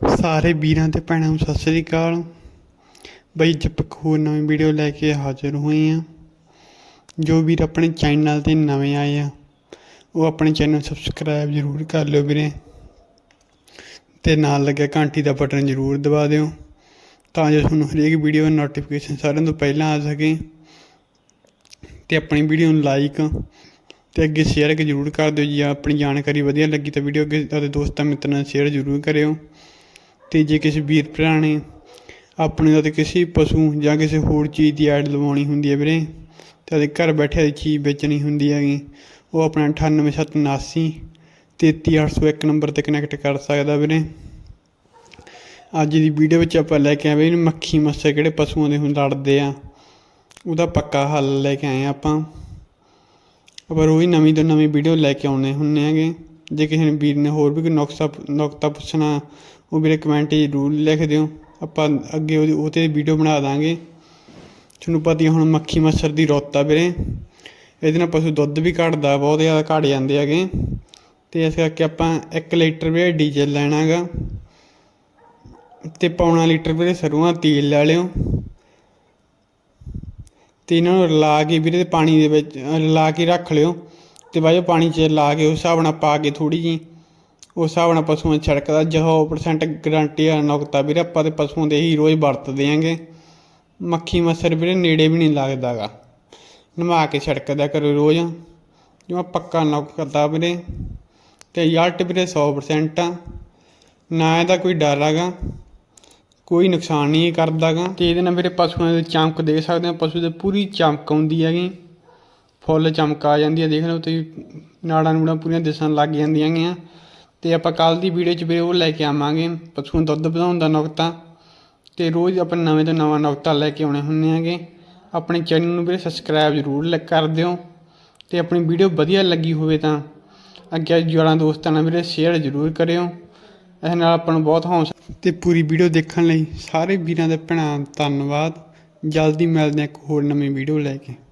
ਸਾਰੇ ਵੀਰਾਂ ਤੇ ਭੈਣਾਂ ਨੂੰ ਸਤਿ ਸ੍ਰੀ ਅਕਾਲ। ਬਈ ਜਪਕ ਹੋਰ ਨਵੀਂ ਵੀਡੀਓ ਲੈ ਕੇ ਹਾਜ਼ਰ ਹੋਏ ਆ ਜੋ ਵੀਰ ਆਪਣੇ ਚੈਨਲ ਤੇ ਨਵੇਂ ਆਏ ਆ, ਉਹ ਆਪਣੇ ਚੈਨਲ ਸਬਸਕ੍ਰਾਈਬ ਜ਼ਰੂਰ ਕਰ ਲਿਓ ਵੀਰੇ। ਤੇ ਨਾਲ ਲੱਗਿਆ ਘੰਟੀ ਦਾ ਬਟਨ ਜ਼ਰੂਰ ਦਬਾ ਦਿਓ, ਤਾਂ ਜੋ ਤੁਹਾਨੂੰ ਹਰੇਕ ਵੀਡੀਓ ਦਾ ਨੋਟੀਫਿਕੇਸ਼ਨ ਸਾਰਿਆਂ ਤੋਂ ਪਹਿਲਾਂ ਆ ਸਕੇ। ਤੇ ਆਪਣੀ ਵੀਡੀਓ ਨੂੰ ਲਾਈਕ ਤੇ ਅੱਗੇ ਸ਼ੇਅਰ ਜ਼ਰੂਰ ਕਰ ਦਿਓ। ਜੀ ਆਪਣੀ ਜਾਣਕਾਰੀ ਵਧੀਆ ਲੱਗੀ ਤਾਂ ਵੀਡੀਓ ਅੱਗੇ ਆਪਣੇ ਦੋਸਤਾਂ ਮਿੱਤਰਾਂ ਨਾਲ ਸ਼ੇਅਰ ਜ਼ਰੂਰ ਕਰਿਓ। ਅਤੇ ਜੇ ਕਿਸੇ ਵੀਰ ਭਰਾ ਨੇ ਆਪਣੇ ਦਾ ਤੇ ਕਿਸੇ ਪਸ਼ੂ ਜਾਂ ਕਿਸੇ ਹੋਰ ਚੀਜ਼ ਦੀ ਐਡ ਲਵਾਉਣੀ ਹੁੰਦੀ ਹੈ ਵੀਰੇ, ਤੇ ਉਹਦੇ ਘਰ ਬੈਠੇ ਦੀ ਚੀਜ਼ ਵੇਚਣੀ ਹੁੰਦੀ ਹੈਗੀ, ਉਹ ਆਪਣਾ 98779 33801 ਨੰਬਰ ਤੇ ਕਨੈਕਟ ਕਰ ਸਕਦਾ ਵੀਰੇ। ਅੱਜ ਦੀ ਵੀਡੀਓ ਵਿੱਚ ਆਪਾਂ ਲੈ ਕੇ ਆਏ ਵੀ ਮੱਖੀ ਮੱਛਰ ਕਿਹੜੇ ਪਸ਼ੂਆਂ ਦੇ ਹੁਣ ਲੜਦੇ ਆ, ਉਹਦਾ ਪੱਕਾ ਹੱਲ ਲੈ ਕੇ ਆਏ ਆ ਆਪਾਂ। ਪਰ ਉਹੀ ਨਵੀਂ ਤੋਂ ਨਵੀਂ ਵੀਡੀਓ ਲੈ ਕੇ ਆਉਣੇ ਹੁੰਨੇ ਹੈਗੇ। ਜੇ ਕਿਸੇ ਨੇ ਵੀਰ ਨੇ ਹੋਰ ਵੀ ਕੋਈ ਨੁਕਸਾ ਨੁਕਤਾ ਪੁੱਛਣਾ, ਉਹ ਵੀਰੇ ਕਮੈਂਟ 'ਚ ਜ਼ਰੂਰ ਲਿਖ ਦਿਓ। ਆਪਾਂ ਅੱਗੇ ਉਹਦੀ, ਉਹ 'ਤੇ ਵੀਡੀਓ ਬਣਾ ਦਾਂਗੇ। ਤੁਹਾਨੂੰ ਪਤਾ ਹੀ ਹੁਣ ਮੱਖੀ ਮੱਛਰ ਦੀ ਰੁੱਤ ਆ ਵੀਰੇ। ਇਹਦੇ ਨਾਲ ਪਸ਼ੂ ਦੁੱਧ ਵੀ ਘਟਦਾ, ਬਹੁਤ ਜ਼ਿਆਦਾ ਘਟ ਜਾਂਦੇ ਹੈਗੇ। ਤੇ ਇਸ ਕਰਕੇ ਆਪਾਂ 1 ਲੀਟਰ ਵੀਰੇ ਡੀਜ਼ਲ ਲੈਣਾ ਹੈਗਾ ਤੇ ਪੌਣਾ ਲੀਟਰ ਵੀਰੇ ਸਰੋਂ ਦਾ ਤੇਲ ਲੈ ਲਿਓ। ਤੇ ਇਹਨਾਂ ਨੂੰ ਰਲਾ ਕੇ ਵੀਰੇ ਪਾਣੀ ਦੇ ਵਿੱਚ, ਰਲਾ ਕੇ ਰੱਖ ਲਿਓ। ਤੇ ਬਾਅਦ 'ਚੋਂ ਪਾਣੀ 'ਚ ਲਾ ਕੇ ਉਸ ਹਿਸਾਬ ਨਾਲ ਪਾ ਕੇ ਥੋੜੀ ਜੀ ਉਸ ਹਿਸਾਬ ਨਾਲ ਪਸ਼ੂਆਂ 'ਚ ਛਿੜਕਦਾ ਜਹੋ ਪਰਸੈਂਟ ਗਰੰਟੀ ਆ ਨੁਕਤਾ ਵੀਰੇ, ਆਪਾਂ ਤੇ ਪਸ਼ੂਆਂ ਦੇ ਹੀ ਰੋਜ਼ ਵਰਤਦੇ ਆਂਗੇ ਮੱਖੀ ਮੱਛਰ ਵੀਰੇ ਨੇੜੇ ਵੀ ਨਹੀਂ ਲੱਗਦਾਗਾ। ਨਵਾ ਕੇ ਛਿੜਕਦਾ ਕਰੋ ਰੋਜ਼। ਜਿਵੇਂ ਪੱਕਾ ਨੁਕਤਾ ਵੀਰੇ, ਤੇ ਯਾਰਟ ਵੀਰੇ 100% ਆ। ਨਾ ਇਹਦਾ ਕੋਈ ਡਰ ਹੈਗਾ, ਕੋਈ ਨੁਕਸਾਨ ਨਹੀਂ ਇਹ ਕਰਦਾਗਾ। ਤੇ ਇਹਦੇ ਨਾਲ ਵੀਰੇ ਪਸ਼ੂਆਂ ਦੇ ਚਮਕ ਦੇਖ ਸਕਦੇ ਆ, ਪਸ਼ੂ ਦੇ ਪੂਰੀ ਚਮਕ ਆਉਂਦੀ ਹੈਗੀ। ਫੁੱਲ ਚਮਕ ਆ ਜਾਂਦੀ ਹੈ, ਦੇਖ ਲਓ ਤੁਸੀਂ, ਨਾੜਾਂ ਨੂੜਾਂ ਪੂਰੀਆਂ ਦਿਸਣ ਲੱਗ ਜਾਂਦੀਆਂ ਹੈਗੀਆਂ ਤੇ ਆਪਾਂ ਕੱਲ ਦੀ ਵੀਡੀਓ 'ਚ ਵੀ ਉਹ ਲੈ ਕੇ ਆਵਾਂਗੇ ਪਸ਼ੂਆਂ ਦੁੱਧ ਵਧਾਉਣ ਦਾ ਨੁਕਤਾ। ਤੇ ਰੋਜ਼ ਆਪਾਂ ਨਵੇਂ ਤੋਂ ਨਵਾਂ ਨੁਕਤਾ ਲੈ ਕੇ ਆਉਣੇ ਹੁੰਦੇ ਹੈਗੇ। ਆਪਣੇ ਚੈਨਲ ਨੂੰ ਵੀ ਸਬਸਕ੍ਰਾਈਬ ਜ਼ਰੂਰ ਲ- ਕਰ ਦਿਓ। ਤੇ ਆਪਣੀ ਵੀਡੀਓ ਵਧੀਆ ਲੱਗੀ ਹੋਵੇ ਤਾਂ ਅੱਗੇ ਯਾਰਾਂ ਦੋਸਤਾਂ ਨਾਲ ਵੀਰੇ ਸ਼ੇਅਰ ਜ਼ਰੂਰ ਕਰਿਓ। ਇਸ ਨਾਲ ਆਪਾਂ ਨੂੰ ਬਹੁਤ ਹੌਸਲਾ ਤੇ ਪੂਰੀ ਵੀਡੀਓ ਦੇਖਣ ਲਈ ਸਾਰੇ ਵੀਰਾਂ ਦੇ ਭੈਣਾਂ ਦਾ ਧੰਨਵਾਦ। ਜਲਦੀ ਮਿਲਦੇ ਹਾਂ ਇੱਕ ਹੋਰ ਨਵੀਂ ਵੀਡੀਓ ਲੈ ਕੇ।